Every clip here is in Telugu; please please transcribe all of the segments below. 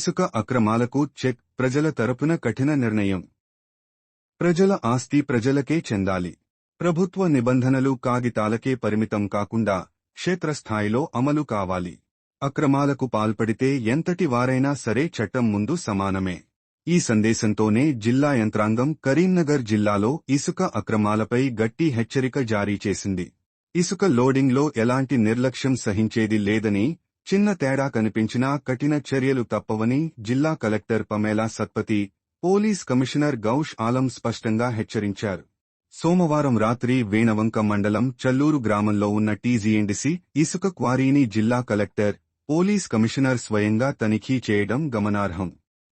ఇసుక అక్రమాలకు చెక్ ప్రజల తరపున కఠిన నిర్ణయం. ప్రజల ఆస్తి ప్రజలకే చెందాలి. ప్రభుత్వ నిబంధనలు కాగితాలకే పరిమితం కాకుండా క్షేత్రస్థాయిలో అమలు కావాలి. అక్రమాలకు పాల్పడితే ఎంతటి వారైనా సరే చట్టం ముందు సమానమే. ఈ సందేశంతోనే జిల్లా యంత్రాంగం కరీంనగర్ జిల్లాలో ఇసుక అక్రమాలపై గట్టి హెచ్చరిక జారీ చేసింది. ఇసుక లోడింగ్లో ఎలాంటి నిర్లక్ష్యం సహించేది లేదని చిన్న తేడా కనిపించినా కఠిన చర్యలు తప్పవని జిల్లా collector Pamela Satpathy police commissioner Gaush Alam స్పష్టంగా హెచ్చరించారు. సోమవారం రాత్రి వేణవంక మండలం చల్లూరు గ్రామంలో ఉన్న టీజీఎండిసి ఇసుక క్వారీని జిల్లా కలెక్టర్ పోలీస్ కమిషనర్ స్వయంగా తనిఖీ చేయడం గమనార్హం.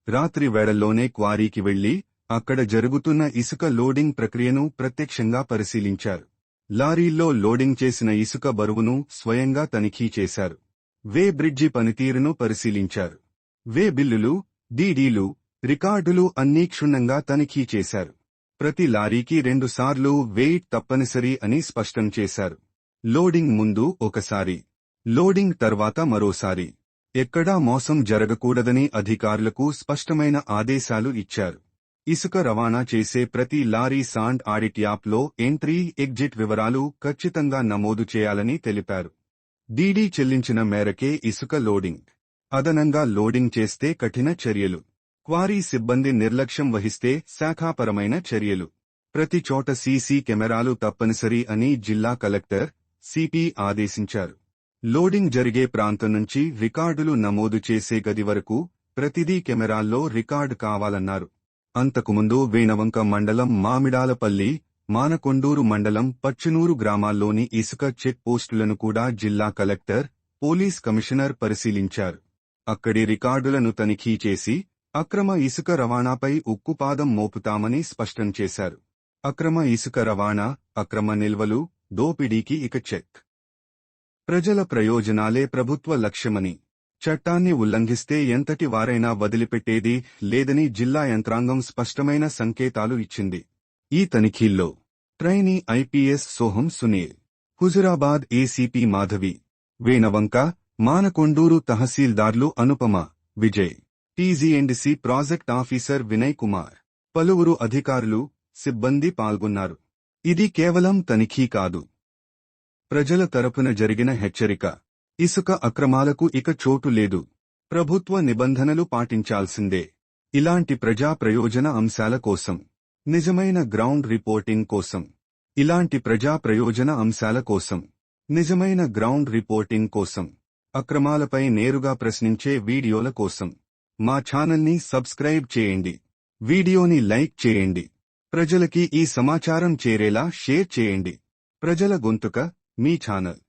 రాత్రి వేళల్లోనే క్వారీకి వెళ్ళి అక్కడ జరుగుతున్న ఇసుక లోడింగ్ ప్రక్రియను ప్రత్యక్షంగా పరిశీలించారు. లారీల్లో లోడింగ్ చేసిన ఇసుక బరువును స్వయంగా తనిఖీ చేశారు. వే బ్రిడ్జి పనితీరును పరిశీలించారు. వే బిల్లులు డీడీలు రికార్డులు అన్నీ క్షుణ్ణంగా తనిఖీ చేశారు. ప్రతి లారీకి రెండుసార్లు వెయిట్ తప్పనిసరి అని స్పష్టం చేశారు. లోడింగ్ ముందు ఒకసారి. లోడింగ్ తర్వాత మరోసారి. ఎక్కడా మోసం జరగకూడదని అధికారులకు స్పష్టమైన ఆదేశాలు ఇచ్చారు. ఇసుక రవాణా చేసే ప్రతి లారీ సాండ్ ఆడిట్ యాప్లో ఎంట్రీ ఎగ్జిట్ వివరాలు ఖచ్చితంగా నమోదు చేయాలని తెలిపారు. డీడీ చెల్లించిన మేరకే ఇసుక లోడింగ్. అదనంగా లోడింగ్ చేస్తే కఠిన చర్యలు. క్వారీ సిబ్బంది నిర్లక్ష్యం వహిస్తే శాఖాపరమైన చర్యలు. ప్రతి చోట సీసీ కెమెరాలు తప్పనిసరి అని జిల్లా కలెక్టర్ సిపి ఆదేశించారు. లోడింగ్ జరిగే ప్రాంతం నుంచి రికార్డులు నమోదు చేసే గది వరకు ప్రతిదీ కెమెరాల్లో రికార్డు కావాలన్నారు. అంతకుముందు వేణవంక మండలం మామిడాలపల్లి మానకొండూరు మండలం పచ్చునూరు గ్రామాల్లోని ఇసుక చెక్ పోస్టులను కూడా జిల్లా కలెక్టర్ పోలీస్ కమిషనర్ పరిశీలించారు. అక్కడి రికార్డులను తనిఖీ చేసి అక్రమ ఇసుక రవాణాపై ఉక్కుపాదం మోపుతామని స్పష్టం చేశారు. అక్రమ ఇసుక రవాణా అక్రమ నిల్వలు దోపిడీకి ఇక చెక్. ప్రజల ప్రయోజనాలే ప్రభుత్వ లక్ష్యమని. చట్టాన్ని ఉల్లంఘిస్తే ఎంతటి వారైనా వదిలిపెట్టేది లేదని జిల్లా యంత్రాంగం స్పష్టమైన సంకేతాలు ఇచ్చింది. ఈ తనిఖీల్లో trainee IPS Soham Sunil Huzurabad ACP Madhavi Veenavanka Manakondur తహసీల్దార్లు Anupama Vijay TGMDC project officer Vinay Kumar పలువురు అధికారులు సిబ్బంది పాల్గొన్నారు. ఇది కేవలం తనిఖీ కాదు. ప్రజల తరపున జరిగిన హెచ్చరిక ఇసుక అక్రమాలకు ఇక చోటు లేదు. ప్రభుత్వ నిబంధనలు పాటించాల్సిందే. ఇలాంటి ప్రజా ప్రయోజన అంశాల కోసం నిజమైన గ్రౌండ్ రిపోర్టింగ్ కోసం ఇలాంటి ప్రజా ప్రయోజన అంశాల కోసం నిజమైన గ్రౌండ్ రిపోర్టింగ్ కోసం అక్రమాలపై నేరుగా ప్రశ్నించే వీడియోల కోసం మా ఛానల్ని సబ్స్క్రైబ్ చేయండి వీడియోని లైక్ చేయండి ప్రజలకి ఈ సమాచారం చేరేలా షేర్ చేయండి ప్రజల గొంతుక మీ ఛానల్.